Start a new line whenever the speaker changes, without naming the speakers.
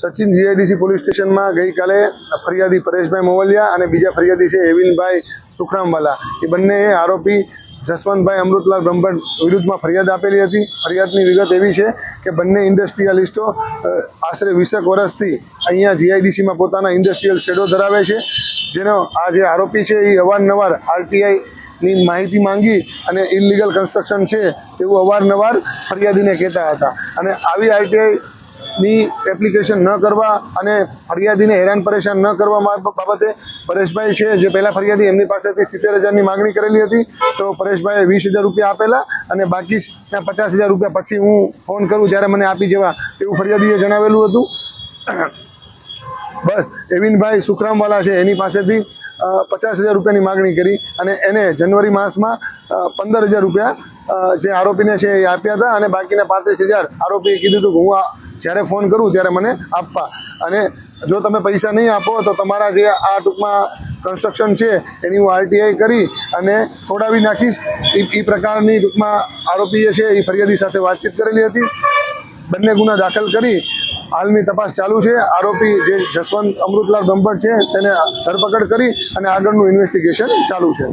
Sachin GIDC police સ્ટેશનમાં ગઈકાલે ફરિયાદી પરેશભાઈ મોવલિયા અને બીજા ફરિયાદી છે એવિનભાઈ સુખરામવાલા. એ બંને આરોપી જસવંતભાઈ અમૃતલાલ બ્રહ્મભટ્ટ વિરુદ્ધમાં ફરિયાદ આપેલી હતી. ફરિયાદની વિગત એવી છે કે બંને ઇન્ડસ્ટ્રીયલિસ્ટો આશરે વીસેક વર્ષથી અહીંયા જીઆઈડીસીમાં પોતાના ઇન્ડસ્ટ્રીયલ શેડો ધરાવે છે. જેનો આ જે આરોપી છે એ અવારનવાર આરટીઆઈ ની માહિતી માંગી અને ઇલીગલ કન્સ્ટ્રક્શન છે તેવું અવારનવાર ફરિયાદીને કહેતા હતા. અને આવી આરટીઆઈ ની એપ્લિકેશન ન કરવા અને ફરિયાદીને હેરાન પરેશાન ન કરવા બાબતે પરેશભાઈ છે, જે પહેલાં ફરિયાદી એમની પાસેથી સિત્તેર હજારની માગણી કરેલી હતી. તો પરેશભાઈએ વીસ હજાર રૂપિયા આપેલા અને બાકી પચાસ હજાર રૂપિયા પછી હું ફોન કરું ત્યારે મને આપી જવા તેવું ફરિયાદીએ જણાવેલું હતું. બસ, એવિનભાઈ સુખરામવાલા છે, એની પાસેથી પચાસ હજાર રૂપિયાની માગણી કરી અને એને જનવરી માસમાં પંદર હજાર રૂપિયા જે આરોપીને છે એ આપ્યા હતા અને બાકીના પાંત્રીસ હજાર આરોપીએ કીધું હતું કે હું જ્યારે ફોન કરું ત્યારે મને આપવા. અને જો તમે પૈસા નહીં આપો તો તમારા જે આ ટૂંકમાં કન્સ્ટ્રક્શન છે, એની હું આરટીઆઈ કરી અને ખોડાવી નાખીશ. એ પ્રકારની ટૂંકમાં આરોપીએ છે એ ફરિયાદી સાથે વાતચીત કરેલી હતી. બંને ગુના દાખલ કરી. હાલની તપાસ ચાલુ છે. આરોપી જે જસવંત અમૃતલાલ બ્રહ્મભટ્ટ છે, તેને ધરપકડ કરી અને આગળનું ઇન્વેસ્ટિગેશન ચાલુ છે.